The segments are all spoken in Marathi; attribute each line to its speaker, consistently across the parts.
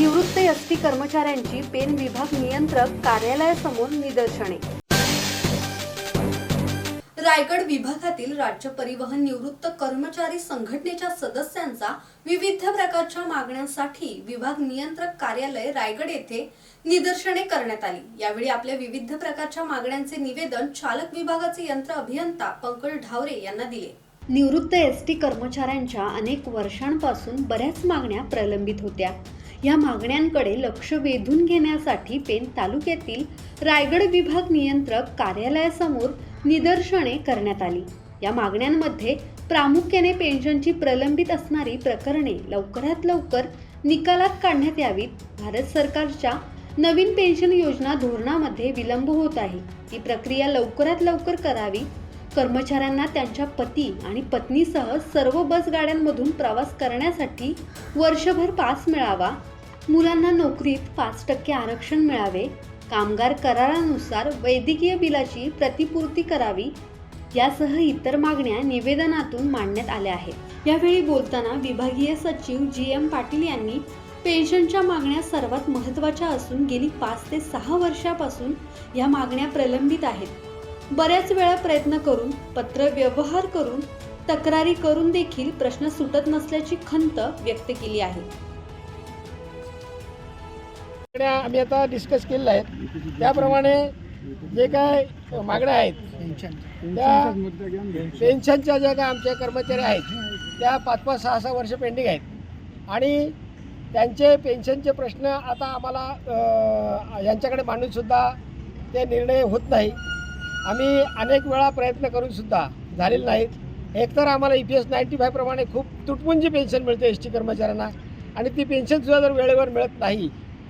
Speaker 1: निवृत्त एस टी कर्मचाऱ्यांची पेन विभाग नियंत्रक कार्यालयासमोर निदर्शने.
Speaker 2: रायगड विभागातील राज्य परिवहन निवृत्त कर्मचारी संघटनेच्या सदस्यांचा विविध प्रकारच्या मागण्यांसाठी विभाग नियंत्रक कार्यालय रायगड येथे निदर्शने करण्यात आली. यावेळी आपल्या विविध प्रकारच्या मागण्यांचे निवेदन चालक विभागाचे यंत्र अभियंता पंकज ढावरे यांना दिले.
Speaker 1: निवृत्त एस टी कर्मचाऱ्यांच्या अनेक वर्षांपासून बऱ्याच मागण्या प्रलंबित होत्या. या मागण्यांकडे लक्ष वेधून घेण्यासाठी पेन तालुक्यातील रायगड विभाग नियंत्रक कार्यालयासमोर निदर्शने करण्यात आली. या मागण्यांमध्ये प्रामुख्याने पेन्शनची प्रलंबित असणारी प्रकरणे लवकरात लवकर निकालात काढण्यात यावीत. भारत सरकारच्या नवीन पेन्शन योजना धोरणामध्ये विलंब होत आहे. ती प्रक्रिया लवकरात लवकर करावी कर्मचाऱ्यांना त्यांच्या पती आणि पत्नीसह सर्व बस गाड्यांमधून प्रवास करण्यासाठी वर्षभर पास मिळावा. मुलांना नोकरीत पाच टक्के आरक्षण मिळावे. कामगार करारानुसार वैद्यकीय बिलाची प्रतिपूर्ती करावी. यासह इतर मागण्या निवेदनातून मांडण्यात आल्या आहेत. यावेळी बोलताना विभागीय सचिव जी एम पाटील यांनी पेन्शनच्या मागण्या सर्वात महत्त्वाच्या असून गेली पाच ते सहा वर्षापासून या मागण्या प्रलंबित आहेत. बऱ्याच वेळा प्रयत्न करून पत्र व्यवहार करून तक्रारी करून देखील प्रश्न सुटत नसल्याची खंत व्यक्त केली आहे.
Speaker 3: आम्ही आता डिस्कस केलेलं आहे. त्याप्रमाणे जे काय मागण्या आहेत त्या पेन्शनच्या ज्या काय आमच्या कर्मचारी आहेत त्या पाच पाच सहा सहा वर्ष पेंडिंग आहेत. आणि त्यांचे पेन्शनचे प्रश्न आता आम्हाला यांच्याकडे मांडूनसुद्धा ते निर्णय होत नाही. आम्ही अनेक वेळा प्रयत्न करूनसुद्धा झालेले नाहीत. एकतर आम्हाला ई पी एस नाईन्टी फायप्रमाणे खूप तुटपुंजी पेन्शन मिळते एस टी कर्मचाऱ्यांना आणि ती पेन्शनसुद्धा जर वेळेवर मिळत नाही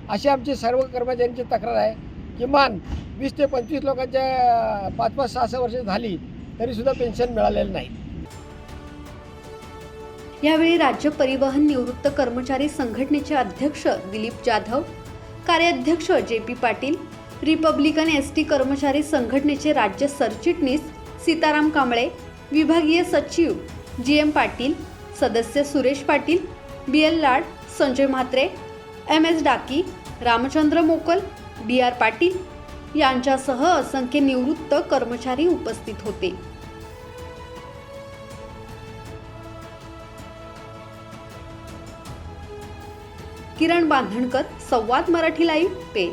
Speaker 3: अशी आमची सर्व कर्मचाऱ्यांची तक्रार आहे. किमान वीस ते पंचवीस लोकांच्या पाच पाच सहा सहा वर्ष झाली तरीसुद्धा पेन्शन मिळालेलं नाही.
Speaker 1: यावेळी राज्य परिवहन निवृत्त कर्मचारी संघटनेचे अध्यक्ष दिलीप जाधव कार्याध्यक्ष J P Patil republican S T कर्मचारी संघटनेचे राज्य सरचिटणीस सीताराम कांबळे विभागीय सचिव जी एम पाटील सदस्य Suresh Patil B L Lad Sanjay Mhatre M S Daki Ramchandra Mokal D R Patil यांच्यासह असंख्य निवृत्त कर्मचारी उपस्थित होते. किरण बांधणकर संवाद मराठी लाईव्ह पे